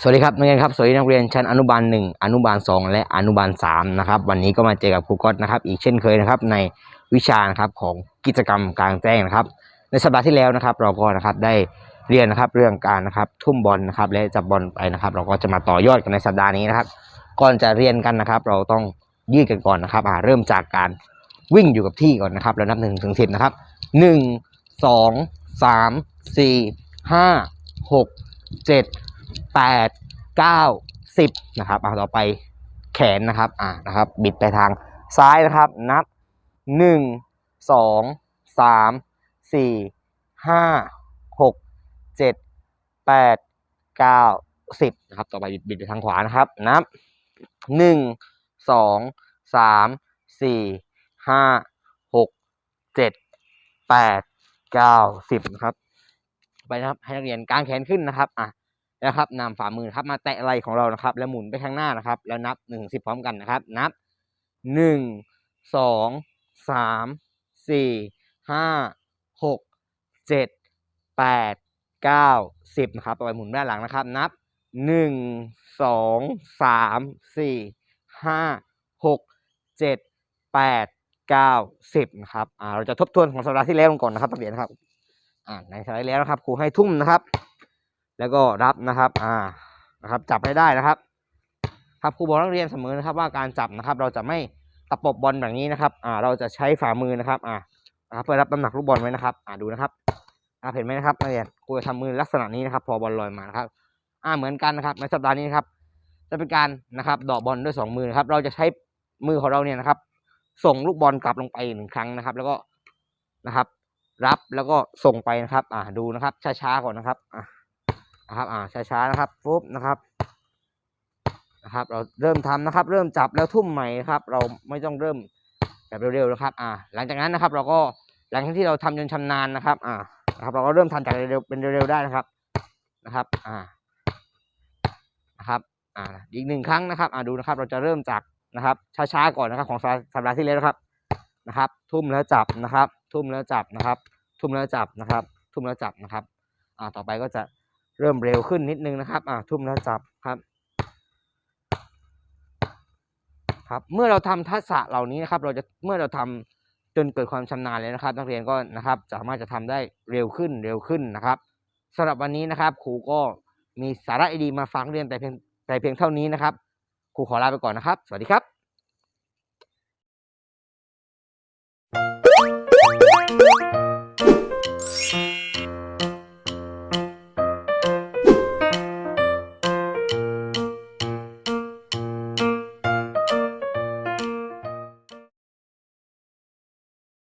สวัสดีครับนักเรียนครับสวัสดีนักเรียนชั้นอนุบาลหนึ่งอนุบาลสองและอนุบาลสามนะครับวันนี้ก็มาเจอกับครูก๊อตนะครับอีกเช่นเคยนะครับในวิชานะครับของกิจกรรมกลางแจ้งนะครับ ในสัปดาห์ที่แล้วนะครับ เราก็นะครับได้เรียนนะครับเรื่องการนะครับทุ่มบอลนะครับและจับบอลไปนะครับ เราก็จะมาต่อยอดกันในสัปดาห์นี้นะครับ ก่อนจะเรียนกันนะครับ เราต้องยืดกันก่อนนะครับอ่าเริ่มจากการวิ่งอยู่กับที่ก่อนนะครับ แล้วนับหนึ่งถึงสิบนะครับหนึ่งสองสามสี่ห้าหกเจ็ด แปดเก้าสิบนะครับอ่าต่อไปแขนนะครับอ่านะครับบิดไปทางซ้ายนะครับนับหนึ่งสองสามสี่ห้าหกเจ็ดแปดเก้าสิบนะครับต่อไปบิดไปทางขวานะครับนับหนึ่งสองสามสี่ห้าหกเจ็ดแปดเก้าสิบนะครับไปนะครับให้นักเรียนกางแขนขึ้นนะครับอะ นะครับนำฝ่ามือครับมาแตะไหล่ของเรานะครับ แล้วหมุนไปข้างหน้านะครับ แล้วนับหนึ่งสิบพร้อมกันนะครับ นับหนึ่งสองสามสี่ห้าหกเจ็ดแปดเก้าสิบนะครับต่อไปหมุนด้านหลังนะครับ นับหนึ่งสองสามสี่ห้าหกเจ็ดแปดเก้าสิบนะครับอ่าเราจะทบทวนของสัปดาห์ที่แล้วก่อนนะครับนักเรียนะครับอ่าในสัปดาห์แล้วนะครับครูให้ทุ่มนะครับ แล้วก็รับนะครับ อ่า นะครับ จับให้ได้นะครับ ครับครูบอกนักเรียนเสมอนะครับ ว่าการจับนะครับ เราจะไม่ตะปบบอลแบบนี้นะครับ อ่า เราจะใช้ฝ่ามือนะครับ อ่านะครับเพื่อรับน้ำหนักลูกบอลไว้นะครับ อ่าดูนะครับ อ่าเห็นไหมนะครับนักเรียนครูจะทำมือลักษณะนี้นะครับ พอบอลลอยมานะครับ อ่า เหมือนกันนะครับ ในสัปดาห์นี้นะครับ จะเป็นการนะครับดอกบอลด้วยสองมือนะครับ เราจะใช้มือของเราเนี่ยนะครับ ส่งลูกบอลกลับลงไปหนึ่งครั้งนะครับ แล้วก็นะครับ รับแล้วก็ส่งไปนะครับ อ่าดูนะครับ ช้าๆก่อนนะครับ อ่า นะครับอ่าช้าๆนะครับปุ๊บนะครับนะครับ เราเริ่มทำนะครับ เริ่มจับแล้วทุ่มใหม่ครับ เราไม่ต้องเริ่มแบบเร็วๆนะครับอ่าหลังจากนั้นนะครับ เราก็หลังจากที่เราทำจนชำนาญนะครับอ่านะครับ เราก็เริ่มทำจากเร็วเป็นเร็วๆได้นะครับนะครับอ่านะครับอ่าอีกหนึ่งครั้งนะครับอ่าดูนะครับ เราจะเริ่มจากนะครับช้าๆก่อนนะครับของสัปดาห์ที่แล้วนะครับนะครับ ทุ่มแล้วจับนะครับ ทุ่มแล้วจับนะครับ ทุ่มแล้วจับนะครับ ทุ่มแล้วจับนะครับอ่าต่อไปก็จะ เริ่มเร็วขึ้นนิดนึงนะครับ อ่าทุ่มแล้วจับครับครับ เมื่อเราทำทักษะเหล่านี้นะครับ เราจะเมื่อเราทำจนเกิดความชำนาญเลยนะครับ นักเรียนก็นะครับ สามารถจะทำได้เร็วขึ้นเร็วขึ้นนะครับ สำหรับวันนี้นะครับครูก็มีสาระดีมาฟังเรียนแต่เพียงแต่เพียงเท่านี้นะครับครูขอลาไปก่อนนะครับ สวัสดีครับ Thank you.